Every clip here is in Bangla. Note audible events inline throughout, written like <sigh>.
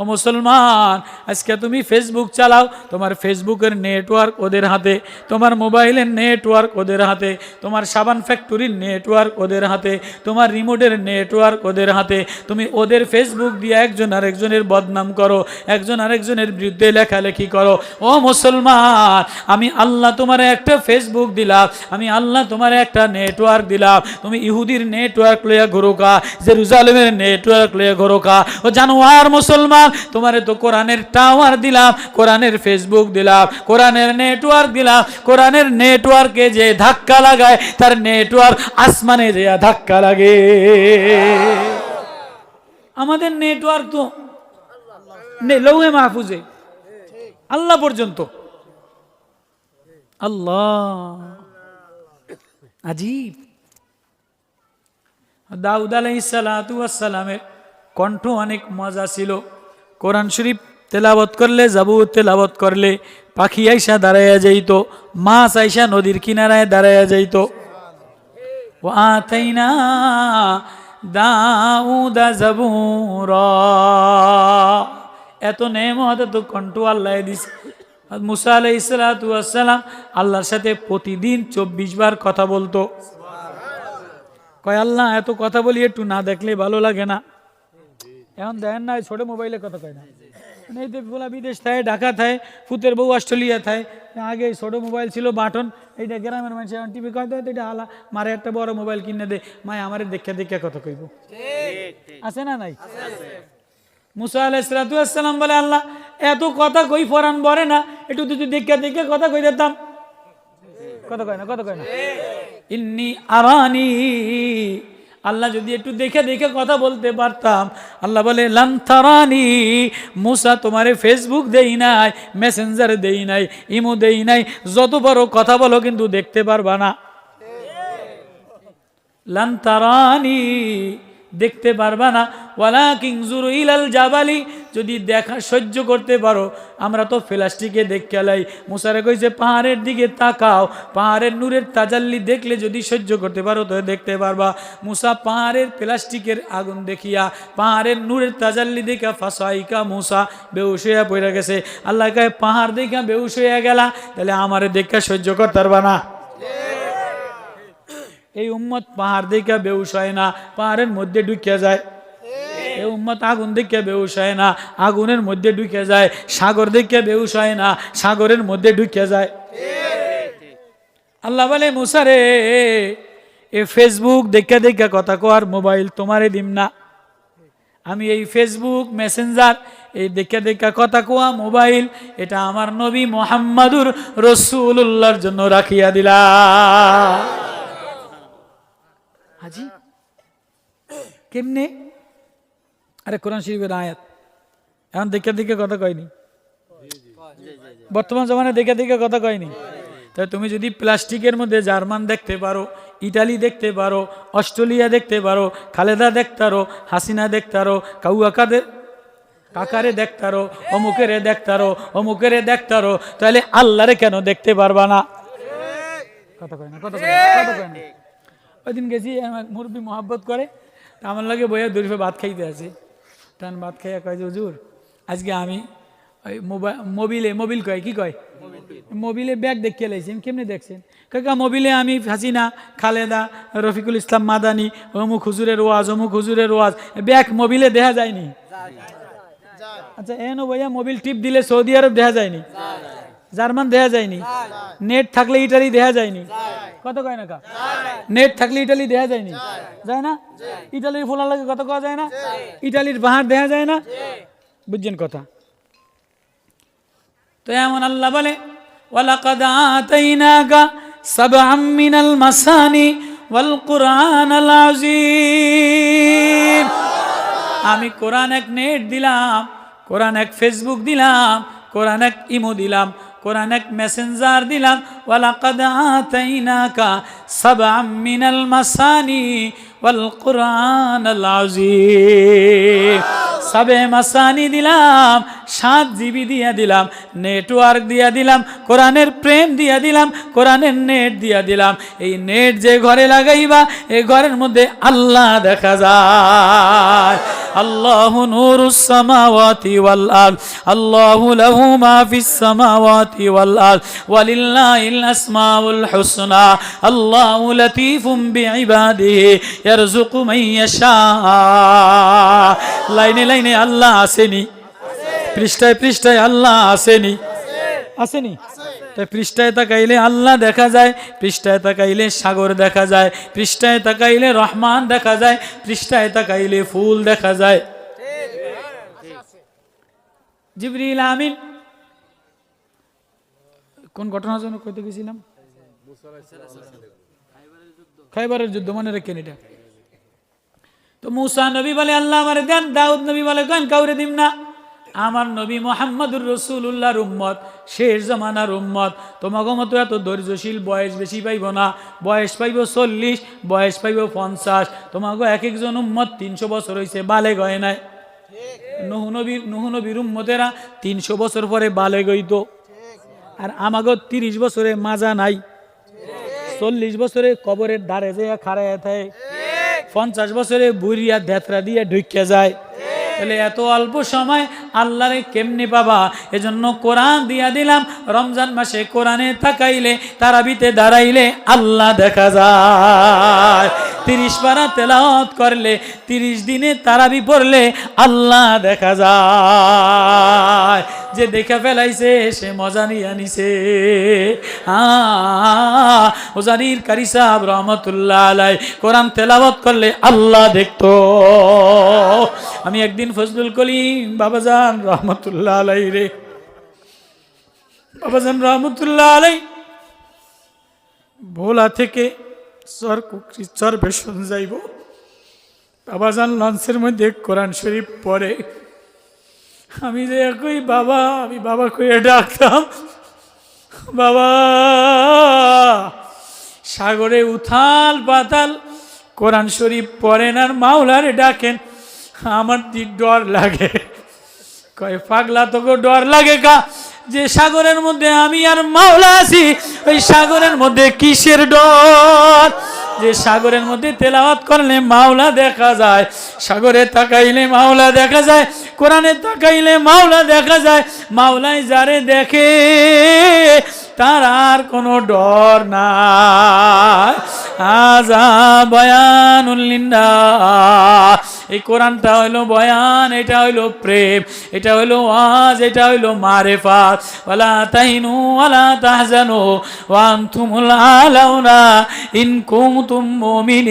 ও মুসলমান, আজকে তুমি ফেসবুক চালাও, তোমার ফেসবুকের নেটওয়ার্ক ওদের হাতে, তোমার মোবাইলের নেটওয়ার্ক ওদের হাতে, তোমার সাবান ফ্যাক্টরির নেটওয়ার্ক ওদের হাতে, তোমার রিমোটের নেটওয়ার্ক ওদের হাতে, তুমি ওদের ফেসবুক দিয়ে একজন আরেকজনের বদনাম করো, একজন আরেকজনের বিরুদ্ধে লেখালেখি করো। ও মুসলমান, আমি আল্লাহ তোমার একটা ফেসবুক দিলাম, আমি আল্লাহ তোমার একটা নেটওয়ার্ক দিলাম, তুমি ইহুদির নেটওয়ার্ক লইয়া ঘোরোকা জেরুজালেমের নেটওয়ার্ক লইয়া ঘোরোকা ও জানোয়ার মুসলমান তোমারে তো কোরআনের টাওয়ার দিলাম, কোরআনের ফেসবুক দিলাম, কোরআনের নেটওয়ার্ক দিলাম, কোরআনের নেটওয়ার্কে যে ধাক্কা লাগায়, তার নেটওয়ার্ক আসমানে যে ধাক্কা লাগে। আমাদের নেটওয়ার্ক তো লৌহে মাহফুজে। আল্লাহ পর্যন্ত। আল্লাহ। আজীব। দাউদ আলাইসালামের কণ্ঠ অনেক মজা ছিল। কোরআন শরীফ তেলাবত করলে জাবু তেলাবত করলে, পাখি আইসা দাঁড়াইয়া যাইতো, মাছ আইসা নদীর কিনারায় দাঁড়াইয়া যাইতো। জাবুরা। এত নেমত, এত কণ্ঠ আল্লাহ দিস মুসা আলাই সালাম আল্লাহর সাথে প্রতিদিন চব্বিশ বার কথা বলতো। কয়, আল্লাহ, এত কথা বলি একটু না দেখলে ভালো লাগে না। এখন দেখেন না ছোট মোবাইলে কথা কয় না। মানে এই বলা বিদেশ থাকে ঢাকা থাকে ফুতের বউ অস্ট্রেলিয়া থাকে আগে ছোট মোবাইল ছিল বাটন, এইটা গ্রামের মানুষ এখন টিভি কয় তো এটা হালা, মারে একটা বড় মোবাইল কিনে দে মাই আমারে দেখে দেখে কথা কইব। আছে না নাই? মুসা আলাইসালাম বলে, আল্লাহ, এত কথা কই ফরান বলে না, একটু যদি দেখে দেখে কথা কই দিতাম। কথা কয় না, কথা কয় না? ইন্নি আরানি আল্লাহ যদি একটু দেখে দেখে কথা বলতে পারতাম। আল্লাহ বলে লানি মুসা তোমারে ফেসবুক দেই নাই মেসেঞ্জার দেই নাই ইমো দেই নাই যত বড় কথা বলো কিন্তু দেখতে পারবা না। লান্তারানি দেখতে পারবা না। ওয়ালা কিংজুর ইলাল জাবালি, যদি দেখা সহ্য করতে পারো, আমরা তো প্লাস্টিকে দেখে লাই মুসারে কইছে, পাহাড়ের দিকে তাকাও, পাহাড়ের নূরের তাজাল্লি দেখলে যদি সহ্য করতে পারো, তো দেখতে পারবা। মুসা পাহাড়ের প্লাস্টিকের আগুন দেখিয়া, পাহাড়ের নূরের তাজাল্লি দেখা ফাঁসাইকা মুসা বেউস হইয়া পড়ে গেছে। আল্লাহ কয়, পাহাড় দেখা বেউস হইয়া গেলা, তাহলে আমারে দেখা সহ্য করতে পারবা না। এই উম্মত পাহাড় দেখে বেউস হয় না, পাহাড়ের মধ্যে ঢুকে যায়। এই উম্মত আগুন দেখে বেউস হয় না, আগুনের মধ্যে ঢুকে যায়। সাগর দেখে বেউস হয় না, সাগরের মধ্যে ঢুকে যায়। আল্লাহ বলে মুসারে এ ফেসবুক দেখে দেখে কথা কর মোবাইল তোমারে দিম না। আমি এই ফেসবুক মেসেঞ্জার এই দেখে দেখে কথা কোয়া মোবাইল, এটা আমার নবী মোহাম্মদুর রসুল্লাহর জন্য রাখিয়া দিলা হাজি? <coughs> কেমনে? আরে, কোরআন শরীফের আয়াত। এখন দেখে দেখে কথা কয়নি? বর্তমান জমানে দেখে দেখে কথা কয়নি? তাই তুমি যদি প্লাস্টিকের মধ্যে জার্মান দেখতে পারো, ইটালি দেখতে পারো, অস্ট্রেলিয়া দেখতে পারো, খালেদা দেখতে পারো, হাসিনা দেখতে পারো কাউয়াকাদের কাকারে দেখতারো অমুকেরে দেখতারো অমুকেরে দেখতারো তাহলে আল্লাহরে কেন দেখতে পারবা না? কথা কয় না কথা কয় কথা কয় না ওই দিন গেছি আমার মুরব্বী মহাব্বত করে। তা আমার লাগে বইয়া দুরিফে ভাত খাইতে আছে টান ভাত খাইয়া কয় যে হুজুর আজকে আমি ওই মোবাইল মোবিলে মোবিল কয় কি কয়? মোবিলে ব্যাগ দেখিয়ে লাইছি আমি কেমনি দেখছেন? কাকা মোবিলে আমি হাসিনা খালেদা রফিকুল ইসলাম মাদানি অমুক হুজুরের ওয়াজ অমুক হুজুরের ওয়াজ ব্যাগ মোবিলে দেখা যায়নি? আচ্ছা এনো ভাইয়া মোবিল টিপ দিলে সৌদি আরব দেখা যায়নি? জার্মান দেখা যায়নি। নেট থাকলে ইটালি দেখা যায়নি। কত কয় না কা? নেট থাকলে ইটালি দেখা যায়নি। যায় না? ইটালির ফোলা লাগে কত কওয়া যায় না? ইটালির পাহাড় দেখা যায় না? বুঝছেন কথা? তো এমন আল্লাহ বলে, ওয়ালাকাদ আতাইনাকা সাবআম মিনাল মাসানি ওয়াল কুরআনাল আযীম। আমি কোরআন এক নেট দিলাম, কোরআন এক ফেসবুক দিলাম, কোরআন এক ইমো দিলাম। কোরআন এক মেসেঞ্জার দিলাম, ওয়ালাকাদ আতাইনাকা সাবআম মিনাল মাসানি ওয়াল কুরআনাল আযীম। সাবে মাসানি দিলাম, সাত জিবি দিয়া দিলাম, নেটওয়ার্ক দিয়া দিলাম, কোরআনের প্রেম দিয়া দিলাম, কোরআনের নেট দিয়া দিলাম। এই নেট যে ঘরে লাগাইবা এই ঘরের মধ্যে আল্লাহ দেখা যায়। الله نور السماوات والأرض الله له ما في السماوات والأرض ولله الأسماء الحسنى الله لطيف بعباده يرزق من يشاء লাইনে লাইনে আল্লাহ আসেনি পৃষ্ঠায় পৃষ্ঠায় আল্লাহ আসেনি আসেনি তাই পৃষ্ঠায় তাকাইলে আল্লাহ দেখা যায়, পৃষ্ঠায় তাকাইলে সাগর দেখা যায়, পৃষ্ঠায় তাকাইলে রহমান দেখা যায়, পৃষ্ঠায় তাকাইলে ফুল দেখা যায়। জিবরিল আমিন। কোন ঘটনার জন্য কইতে গেছিলাম? খাইবারের যুদ্ধ, মনে রেখেন এটা। তো মুসা নবী বলে, আল্লাহ আমার দেন দাউদ নবী বলে কেন কাউরে দিম না। আমার নবী মোহাম্মদুর রসুল্লাহর উম্মত, শেষ জমানার উম্মত। তোমাকে মতো এত ধৈর্যশীল, বয়স বেশি পাইব না। বয়স পাইব চল্লিশ, বয়স পাইব পঞ্চাশ। তোমাকে এক একজন উম্মত তিনশো বছর হয়েছে বালে গয় নাই। নুহ নবীর নুহ নবীর উম্মতেরা তিনশো বছর পরে বালে গইতো আর আমাকে তিরিশ বছরে মাজা নাই। চল্লিশ বছরে কবরের ধারে যে খাড়ায় থাকে পঞ্চাশ বছরে বুড়িয়া ধেতরা দিয়ে ঢুকিয়া যায়। তাহলে এত অল্প সময় আল্লাহরে কেমনি পাবা? এজন্য কোরআন দিয়া দিলাম, রমজান মাসে কোরআনে তাকাইলে, তারাবিতে দাঁড়াইলে আল্লাহ দেখা যায়। তিরিশ পারা তেলাওয়াত করলে, তিরিশ দিনে তারাবি পড়লে আল্লাহ দেখা যায়। যে দেখে ফেলাইছে, সে মজা নিয়ে আনিছে। ওজানির কারি সাহেব রহমতুল্লাহ আলাই কোরআন তেলাবত করলে আল্লাহ দেখতো। আমি একদিন ফজলুল কলিম বাবাজান রহমতুল্লাহ আলাই রে, বাবাজান রহমতুল্লাহ আলাই ভোলা থেকে চর কুকরি, চর বেসন যাইব। বাবাজান লঞ্চের মধ্যে কোরআন শরীফ পড়ে। আমি যে একই বাবা, আমি বাবা কয়ে ডাকতাম। বাবা, সাগরে উথাল পাতাল, কোরআন শরীফ পড়েন আর মাওলারে ডাকেন। আমার দিক ডর লাগে। কয়, পাগলা তোকে ডর লাগে কা? যে সাগরের মধ্যে আমি আর মাওলা আছি, ওই সাগরের মধ্যে কিসের ডর? যে সাগরের মধ্যে তেলাওয়াত করলে মাওলা দেখা যায়। সাগরে তাকাইলে মাওলা দেখা যায়, কোরআনে তাকাইলে মাওলা দেখা যায়। মাওলায় যারে দেখে তার আর কোনো ডর নাই। আজা বয়ান উল্লিন্দা এই কোরআনটা হইল বয়ান, এটা হইল প্রেম, এটা হইল ওয়াজ, এটা হইল মারে মারেফাত। ওয়ালা তাহিনু ওয়ালা তাহজানু ওয়া আনতুমুল আলাউনা ইন কুনতুম মুমিনিন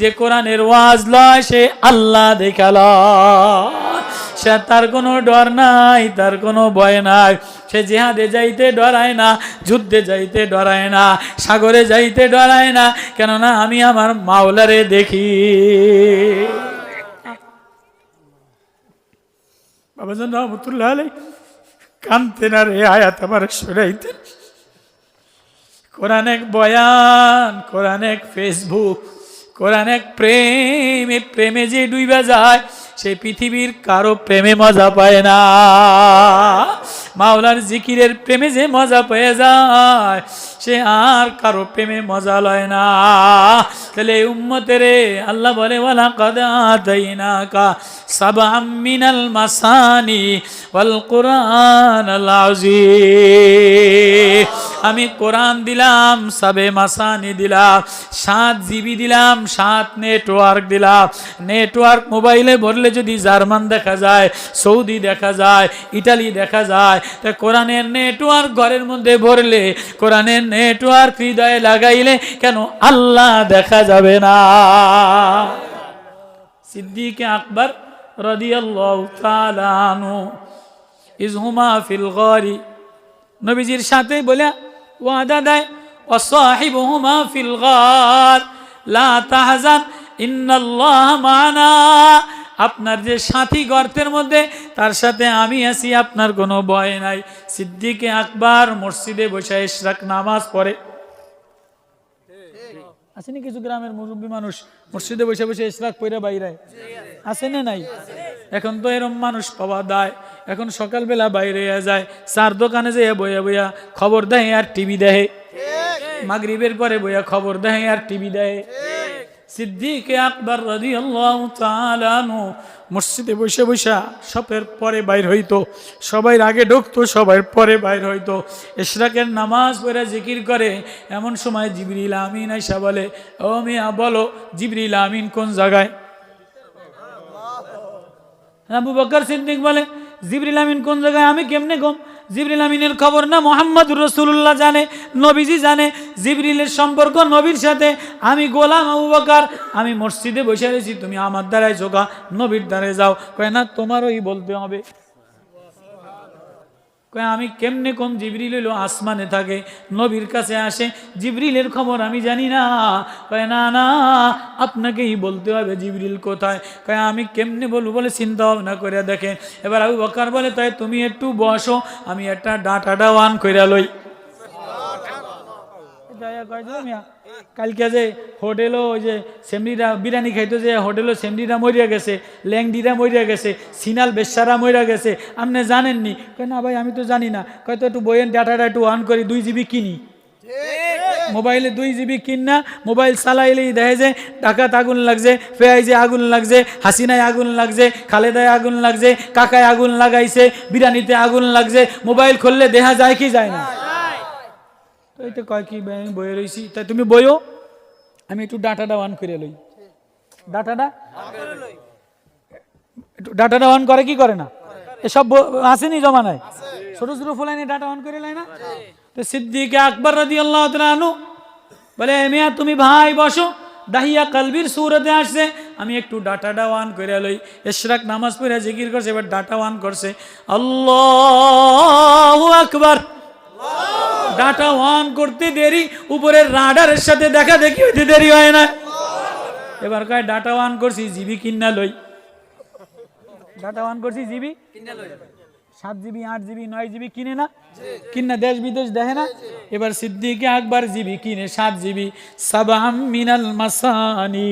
যে কোরআনের ওয়াজ লয়, সে আল্লাহ দেখাল সে তার কোনো ডর নাই, তার কোনো ভয় নাই। সে জেহাদে যাইতে ডরায় না, যুদ্ধে যাইতে ডরায় না, সাগরে যাইতে ডরায় না, কেননা আমি আমার মাওলারে দেখি। বাবাজান রহমতুল্লাহ আলাই কানতেন আর এ আয়াত আমার শোনাইতেন। কোরআন এক বয়ান, কোরআন এক ফেসবুক, কোরআন এক প্রেম, প্রেমে যে ডুইবা যায়, সে পৃথিবীর কারও প্রেমে মজা পায় না। মাওলার জিকিরের প্রেমে যে মজা পেয়ে যায়, সে আর কারও প্রেমে মজা লয় না। তাহলে উম্মতের আল্লাহ বলে ওয়ালা কদা দইনা কা সব মিনাল মাসানি ওয়াল কোরআন আমি কোরআন দিলাম, সাবে মাসানি দিলাম, সাত জিবি দিলাম, সাত নেটওয়ার্ক দিলাম। নেটওয়ার্ক মোবাইলে ভরলে যদি জার্মান দেখা যায়, সৌদি দেখা যায়, ইটালি দেখা যায় তা কোরআনের নেটওয়ার্ক ঘরের মধ্যে ভরলে, কোরআনের নেটওয়ার্ক হৃদয়ে লাগাইলে কেন আল্লাহ দেখা যাবে না? সিদ্দিকে আকবর রদিয়াল্লাহু তাআলা আনহু ইজহুমা ফিল গারি? নবীজির সাথে বলে, ওয়াদা দেয় ওয়াসাহিবুহুমা ফিল গার, লা তাহজান, ইন্নাল্লাহ মানা। আপনার যে সাথী গর্তের মধ্যে তার সাথে আমি আছি আপনার কোনো ভয় নাই। সিদ্দিকে আকবর মসজিদে বসে ইশরাক নামাজ পড়ে। আসেনি কিছু গ্রামের মুরব্বী মানুষ মসজিদে বসে বসে ইশরাক পড়ে বাইরে আছে না নাই? এখন তো এরম মানুষ পাওয়া দায় এখন সকালবেলা বাইরে যায় চার দোকানে যেয়ে বইয়া বইয়া খবর দেয় আর টিভি দেয়। মাগরিবের পরে বইয়া খবর দেয় আর টিভি দেয়। সিদ্দিক আকবর রাজি আল্লাহ মসজিদে বসে বসে সবের পরে বাইর হইতো সবাই আগে ঢুকতো সবাই পরে বাইর হইতো। ইশরাকের নামাজ পড়ে জিকির করে, এমন সময় জিবরিল আমিন আইসা বলে, ও মিয়া, বলো, জিবরিল আমিন কোন জায়গায়? আবু বকর সিদ্দিক বলে, জিবরিল আমিন কোন জায়গায়? আমি কেমনে কম জিবরিল আমিনের খবর না? মোহাম্মদ রসুল্লাহ জানে, নবীজি জানে, জিবরিলের সম্পর্ক নবীর সাথে। আমি গোলাম আবু বকর, আমি মসজিদে বসে রয়েছি, তুমি আমার দ্বারাই যোগা নবীর দ্বারে যাও। কয় না, তোমারই বলতে হবে। আমি কেমনে কম জিবরিল হইল? আসমানে থাকে, নবীর কাছে আসে, জিবরিলের খবর আমি জানি না। কয়, না না, আপনাকেই বলতে হবে জিবরিল কোথায়? কয়, আমি কেমনে বলব? বলে চিন্তা ভাবনা করে দেখেন এবার আবু বকার বলে, তাই তুমি একটু বসো, আমি একটা ডাটা ডাওয়ান করে লই। কালকে যে হোটেলও ওই যে সেমরিরা বিরিয়ানি খাইতো যে হোটেলও সেমরিরা মরিয়া গেছে, ল্যাংডিরা মরিয়া গেছে, সিনাল বেশারা মরিয়া গেছে আপনি জানেননি? কয়, না ভাই, আমি তো জানি না। কয়তো একটু বইয়ের ডাটাটা একটু অন করি, দুই জিবি কিনি। মোবাইলে দুই জিবি কিন না, মোবাইল চালাইলেই দেখে যে ডাকাত আগুন লাগছে, ফেয়াইজে আগুন লাগছে, হাসিনায় আগুন লাগছে, খালেদায় আগুন লাগছে, কাকায় আগুন লাগাইছে, বিরিয়ানিতে আগুন লাগছে, মোবাইল খুললে দেখা যায় কি যায় না? তো তো কয় কি আমি বয়ে রয়েছি তাই তুমি বইও? আমি একটু ডাটাটা অন করে লই। ডাটাটা? একটু ডাটাটা অন করে, কি করে না? এসব আসেনি জমানায়? ছোট ছোট ফুলাইনি ডাটা অন করে লাই না? তো সিদ্দিক আকবর রাদি আল্লাহ আনু বলে মিয়া, তুমি ভাই, বসো। দাহিয়া কালবির সুরতে আসছে। আমি একটু ডাটাটা ওয়ান করে লই। এশরাক নামাজ পড়ে জিকির করছে, এবার ডাটা ওয়ান করছে। আল্লাহ আকবার। ডাটা অন করতে দেরি, উপরের রাডারের সাথে দেখা দেখি হইতে দেরি হয় না। এবার কয়, ডাটা অন করছি, জিবি কিন্না লই। ডাটা অন করছি, জিবি? সাত জিবি, আট জিবি, নয় জিবি কিনে না? কিনে দেশ বিদেশ দেখে না? এবার সিদ্দিকে আকবার, জিবি কিনে সাত জিবি। সাবাম মিনাল মাসানি।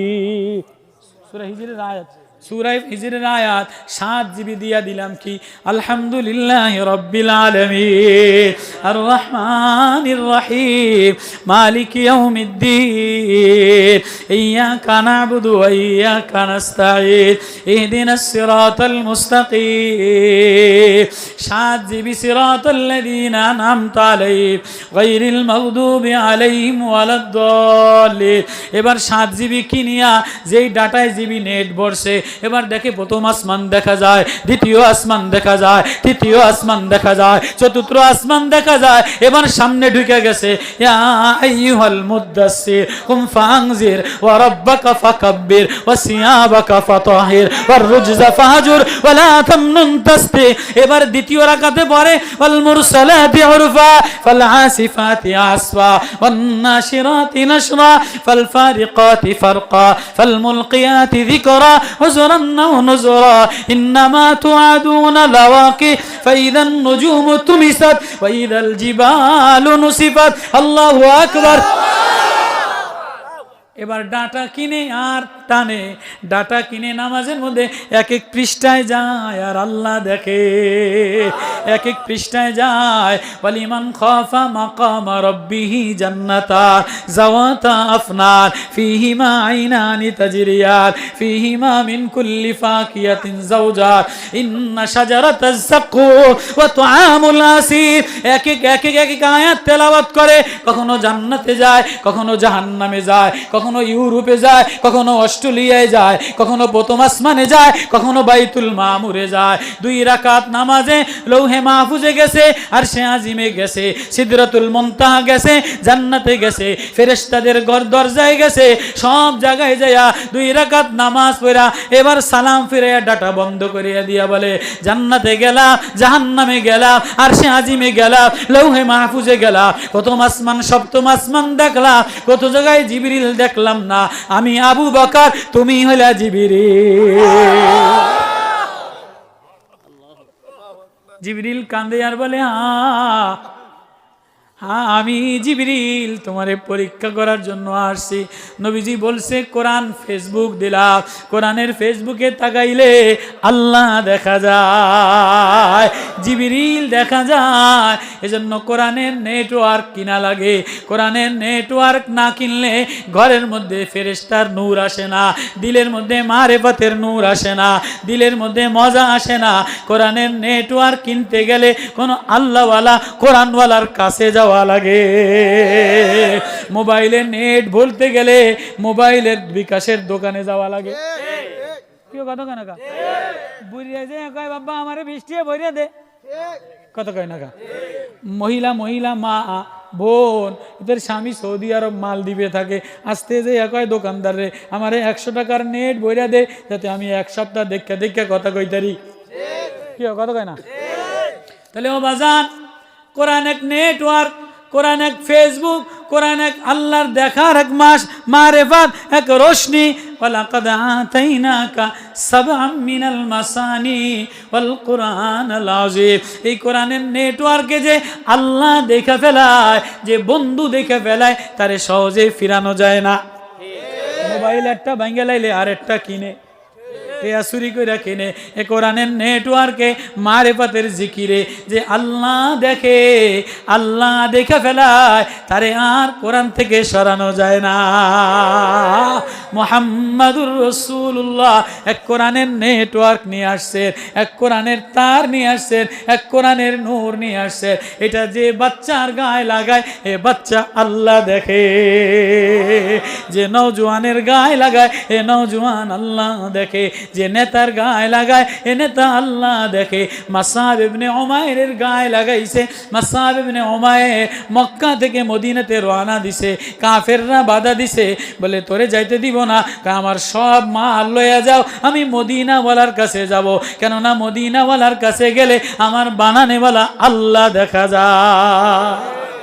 সুরা হিজরের আয়াত। সুরাই হিজরের আয়াত সাত জিবি দিয়া দিলাম কি? আলহামদুলিল্লাহ রব্বিল আলামিন। আর রহমানির রহিম। মালিক ইয়াউমিদ্দিন। ইয়্যাকা না'বুদু ওয়া ইয়্যাকা নাস্তাঈন। ইহদিনাস সিরাতাল মুস্তাকিম। সাত জিবি সিরাতাল লাযীনা আন'আমতা আলাইহিম। গায়রিল মাগদুবি আলাইহিম ওয়ালাদ-দাল্লিন। এবার সাত জিবি কিনিয়া যেই ডাটায় জিবি নেট বসে এবার দেখে প্রথম আসমান দেখা যায়, দ্বিতীয় আসমান দেখা যায়, তৃতীয় আসমান দেখা যায়, চতুর্থ আসমান দেখা যায়, এবার সামনে ঢুকে গেছে এবার দ্বিতীয় রাকাতে পড়ে, ওয়াল মুরসালাতি عذرا أو نذرا إنما توعدون لواقع فإذا النجوم تمست وإذا الجبال نصفت الله أكبر এবার ডাটা কিনে আর টানে, ডাটা কিনে নামাজের মধ্যে এক এক পৃষ্ঠায় যায় আর আল্লাহ দেখে। এক এক পৃষ্ঠায় যায় ওয়ালিমান খাফা মাকামা রব্বিহি জান্নাতা জাওয়াতা আফনার ফিহিমা আইনানি তাজরিয়াত ফিহিমা মিন কুল্লি ফাকিয়াতিন জাওজাত ইন্না শাজারাতাজ যাক্কু ওয়া তুআমুল আসির। এক এক এক এক এক আয়াত তেলাওয়াত করে, কখনো জান্নাতে যায়, কখনো জাহান্নামে যায়, কখনো ইউরোপে যায়, কখনো অস্ট্রেলিয়ায় যায়, কখনো প্রথম আসমানে যায়, কখনো বাইতুল মামুরে যায়। দুই রাকাত নামাজে লৌহে মাহফুজে গেছে, আর সে আজিমে গেছে, সিদরাতুল মুনতাহা গেছে, জান্নাতে গেছে, ফেরেশতাদের ঘর দরজায় গেছে, সব জায়গায় যায়া দুই রাকাত নামাজ পড়া, এবার সালাম ফিরে ডাটা বন্ধ করিয়া দিয়া বলে, জান্নাতে গেলাম, জাহান্নামে গেলাম, আর সে আজিমে গেলাম, লৌহে মাহফুজে গেলাম, প্রথম আসমান, সপ্তম আসমান দেখলাম, কত জায়গায় জিবিরিল দেখলাম না, আমি আবু বকার তুমি হইলা জিবিরিল। জিবরিল কান্দে আর বলে হা হ্যাঁ আমি জিবরিল তোমারে পরীক্ষা করার জন্য আসছি। নবীজি বলছে, কোরআন ফেসবুক দিলাম। কোরআনের ফেসবুকে তাকাইলে আল্লাহ দেখা যায়, জিবরিল দেখা যায়। এজন্য কোরআনের নেটওয়ার্ক কিনা লাগে। কোরআনের নেটওয়ার্ক না কিনলে ঘরের মধ্যে ফেরেস্তার নূর আসে না, দিলের মধ্যে মারে মারেফতের নূর আসে না, দিলের মধ্যে মজা আসে না। কোরআনের নেটওয়ার্ক কিনতে গেলে কোনো আল্লাহওয়ালা কোরআনওয়ালার কাছে যাওয়া লাগে। মোবাইলে নেট বলতে গেলে মোবাইলের বিকাশের দোকানে যাওয়া লাগে। কি কত কেন কা? কয়, বাবা, আমারে বৃষ্টি ভরিয়ে দে। কত কয় নাকা মহিলা মহিলা, মা, বোন, এদের স্বামী সৌদি আরব মাল দিবে থাকে। আসতে যে কয়, দোকানদারে আমারে একশো টাকার নেট বইরা দে, যাতে আমি এক সপ্তাহ দেখে দেখে কথা কইতারি। কি কথা কয় না? তাহলে ও বাজান কোরআন এক নেটওয়ার্ক, কোরআন এক ফেসবুক, কোরআন এক আল্লাহর দেখার এক মাস, মারেফাত, এক রোশনি। এই নেটওয়ার্কে যে আল্লাহ দেখে ফেলায়, যে বন্ধু দেখে ফেলায়, তারে ফিরানো যায় না। মোবাইল একটা ভাঙ্গে লাইলে আর একটা কিনে। টেয়া চুরি করে এ কোরআনের নেটওয়ার্কে মারেফাতের জিকিরে যে আল্লাহ দেখে আল্লাহ দেখে ফেলায়, তারে আর কোরআন থেকে সরানো যায় না। মোহাম্মদুর রসুল্লাহ এক কোরআনের নেটওয়ার্ক নিয়ে আসছেন, এক কোরআনের তার নিয়ে আসছেন, এক কোরআনের নূর নিয়ে আসছেন। এটা যে বাচ্চার গায়ে লাগায়, এ বাচ্চা আল্লাহ দেখে। যে নৌজওয়ানের গায়ে লাগায়, এ নৌজওয়ান আল্লাহ দেখে। যে নেতার গায়ে লাগায়, এ নেতা আল্লাহ দেখে। মাসাব ইবনে ওমায়ের গায়ে লাগাইছে। মাসাব ইবনে ওমায়ের মক্কা থেকে মদিনাতে রওনা দিছে। কাফেররা বাধা দিছে। বলে, তোরে যাইতে দিব না। আমার সব মাল লইয়া যাও। আমি মদিনাওয়ালার কাছে যাব। কেননা মদিনাওয়ালার কাছে গেলে আমার বানানেওয়ালা আল্লাহ দেখা যায়।